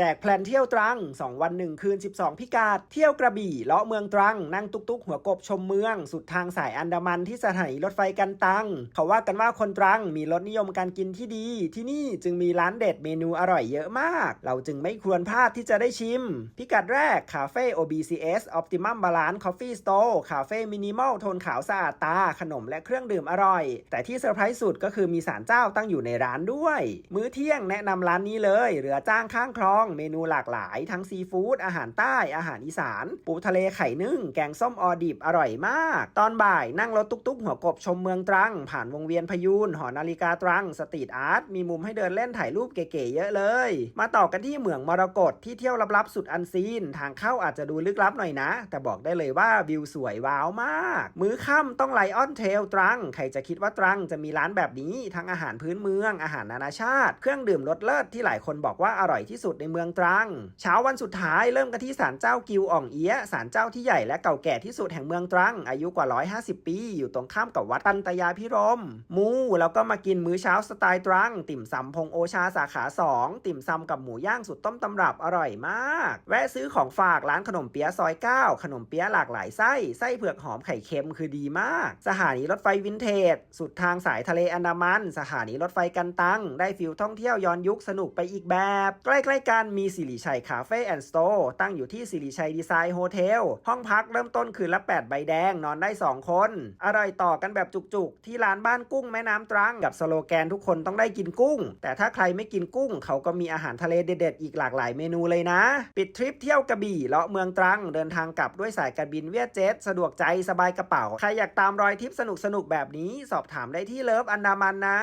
แจกแพลนเที่ยวตรัง 2 วัน 1 คืน 12 พิกาด เที่ยวกระบี่ เลาะเมืองตรัง นั่งตุกตุกหัวกบชมเมือง สุดทางสายอันดามันที่สถานีรถไฟกันตัง เขาว่ากันว่าคนตรังมีรสนิยมการกินที่ดี ที่นี่จึงมีร้านเด็ดเมนูอร่อยเยอะมาก เราจึงไม่ควรพลาดที่จะได้ชิม พิกัดแรก คาเฟ่ OBCS Optimum Balance Coffee Store คาเฟ่มินิมอลโทนขาวสะอาดตา ขนมและเครื่องดื่มอร่อย แต่ที่เซอร์ไพรส์สุดก็คือมีศาลเจ้าตั้งอยู่ในร้านด้วย มื้อเที่ยงแนะนำร้านนี้เลย เรือจ้างข้างคลองเมนูหลากหลาย ทั้งซีฟู้ดอาหารใต้อาหารอีสาน ปูทะเลไข่นึ่ง แกงส้มออดิบอร่อยมาก ตอนบ่ายนั่งรถตุ๊กๆ หัวกบชมเมืองตรัง ผ่านวงเวียนพยูนหอนาฬิกาตรัง สตรีทอาร์ตมีมุมให้เดินเล่นถ่ายรูปเก๋ๆเยอะเลย มาต่อกันที่เหมืองมรกตที่เที่ยวลับๆสุดอันซีน ทางเข้าอาจจะดูลึกลับหน่อยนะ แต่บอกได้เลยว่าวิวสวยว้าวมาก มื้อค่ำต้องไลออนเทลตรังใครจะคิดว่าตรังจะมีร้านแบบนี้ทั้งอาหารพื้นเมืองอาหารนานาชาติ เครื่องดื่มรสเลิศที่หลายคนบอกว่าอร่อยที่สุดในเมืองืองตรัง เช้าวันสุดท้ายเริ่มกันที่ศาลเจ้ากิวอ่องเอียะศาลเจ้าที่ใหญ่และเก่าแก่ที่สุดแห่งเมืองตรัง อายุกว่า 150 ปี อยู่ตรงข้ามกับวัดตันตยาพิรม มูแล้วก็มากินมื้อเช้าสไตล์ตรัง ติ่มซำพงโอชาสาขา 2 ติ่มซำกับหมูย่างสุดต้มตำรับอร่อยมาก แวะซื้อของฝากร้านขนมเปี๊ยะซอย 9 ขนมเปี๊ยะหลากหลายไส้ไส้เผือกหอมไข่เค็มคือดีมาก สถานีรถไฟวินเทจสุดทางสายทะเลอันดามัน สถานีรถไฟกันตังได้ฟิลท่องเที่ยวย้อนยุคสนุกไปอีกแบบ ใกล้ๆกันนมีสิริชัยคาเฟ่แอนด์สโตร์ตั้งอยู่ที่สิริชัยดีไซน์โฮเทล ห้องพักเริ่มต้นคืนละ 8 ใบแดง นอนได้ 2 คน อร่อยต่อกันแบบจุกๆ ที่ร้านบ้านกุ้งแม่น้ำตรัง กับสโลแกนทุกคนต้องได้กินกุ้ง แต่ถ้าใครไม่กินกุ้ง เขาก็มีอาหารทะเลเด็ดๆ อีกหลากหลายเมนูเลยนะ ปิดทริปเที่ยวกระบี่เลาะเมืองตรัง เดินทางกลับด้วยสายการบินเวียดเจ็ตสะดวกใจสบายกระเป๋า ใครอยากตามรอยทริปสนุกๆแบบนี้สอบถามได้ที่เลิฟอันดามันนะ